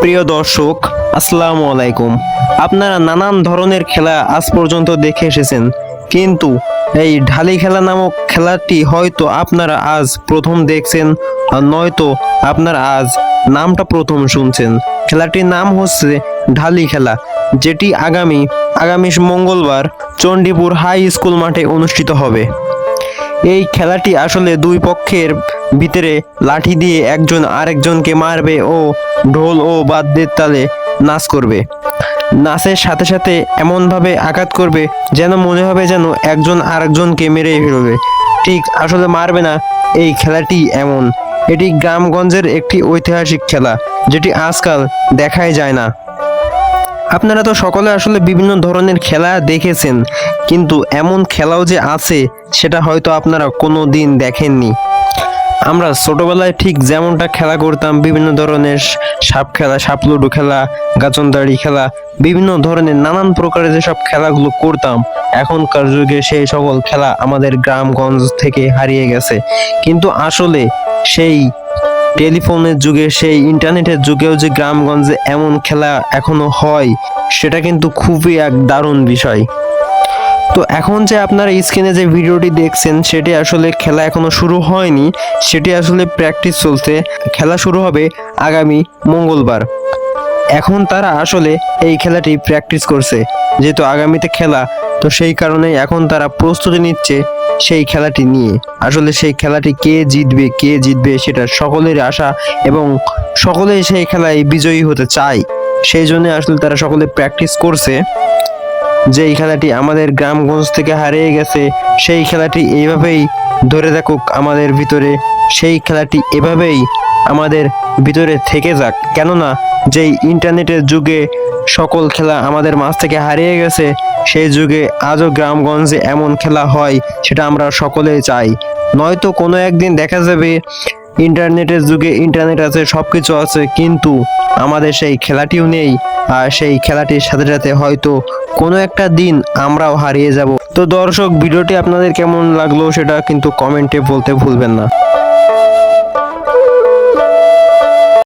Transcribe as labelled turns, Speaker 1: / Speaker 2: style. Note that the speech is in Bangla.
Speaker 1: প্রিয় দর্শক, আসসালামু আলাইকুম। আপনারা নানান ধরনের খেলা আজ পর্যন্ত দেখে এসেছেন, কিন্তু এই ঢালি খেলা নামক খেলাটি হয়তো আপনারা আজ প্রথম দেখছেন, আর নয়তো আপনারা আজ নামটা প্রথম শুনছেন। খেলাটির নাম হচ্ছে ঢালি খেলা, যেটি আগামী আগামী মঙ্গলবার চণ্ডীপুর হাই স্কুল মাঠে অনুষ্ঠিত হবে। এই খেলাটি আসলে দুই পক্ষের ভিতরে লাঠি দিয়ে একজন আরেকজনকে মারবে ও ঢোল ও বাদ্যের তালে নাচ করবে। নাচের সাথে সাথে এমনভাবে আঘাত করবে যেন মনে হবে যেন একজন আরেকজনকে মেরে ফেলবে। ঠিক আসলে মারবে না, এই খেলাটি এমন। এটি গ্রামগঞ্জের একটি ঐতিহাসিক খেলা, যেটি আজকাল দেখাই যায় না। আপনারা তো সকলে আসলে বিভিন্ন ধরনের খেলা দেখেছেন, কিন্তু এমন খেলাও যে আছে, সেটা হয়তো আপনারা কোনো দিন দেখেননি। আমরা ছোটবেলায় ঠিক যেমনটা খেলা করতাম, বিভিন্ন ধরনের সাপ খেলা, সাপ লুডো খেলা গাচনদাড়ি খেলা, বিভিন্ন ধরনের নানান প্রকারের যেসব খেলাগুলো করতাম, এখনকার যুগে সেই সকল খেলা আমাদের গ্রামগঞ্জ থেকে হারিয়ে গেছে। কিন্তু আসলে সেই টেলিফোনের যুগে, সেই ইন্টারনেটের যুগেও যে গ্রামগঞ্জে এমন খেলা এখনও হয়, সেটা কিন্তু খুবই এক দারুণ বিষয়। তো এখন যে আপনারা স্ক্রিনে যে ভিডিওটি দেখছেন, সেটি আসলে খেলা এখনও শুরু হয়নি। সেটি আসলে প্র্যাকটিস চলছে। খেলা শুরু হবে আগামী মঙ্গলবার। এখন তারা আসলে এই খেলাটি প্র্যাকটিস করছে, যেহেতু আগামীতে খেলা। তো সেই কারণে এখন তারা প্রস্তুতি নিচ্ছে সেই খেলাটি নিয়ে। আসলে সেই খেলাটি কে জিতবে কে জিতবে সেটা সকলের আশা এবং সকলেই সেই খেলায় বিজয়ী হতে চায়। সেই জন্য আসলে তারা সকলে প্র্যাকটিস করছে। যে এই খেলাটি আমাদের গ্রামগঞ্জ থেকে হারিয়ে গেছে, সেই খেলাটি এইভাবেই ধরে থাকুক আমাদের ভিতরে। সেই খেলাটি এভাবেই আমাদের ভিতরে থেকে যাক। কেননা, যেই ইন্টারনেটের যুগে সকল খেলা আমাদের মাঝ থেকে হারিয়ে গেছে, সেই যুগে আজও গ্রামগঞ্জে এমন খেলা হয়, সেটা আমরা সকলেই চাই। নয়তো কোনো একদিন দেখা যাবে ইন্টারনেটের যুগে ইন্টারনেট আছে সব কিছু আছে, কিন্তু আমাদের সেই খেলাটিও নেই। আর সেই খেলাটির সাথে সাথে হয়তো কোনো একটা দিন আমরাও হারিয়ে যাব। তো দর্শক, ভিডিওটি আপনাদের কেমন লাগল সেটা কিন্তু কমেন্টে বলতে ভুলবেন না।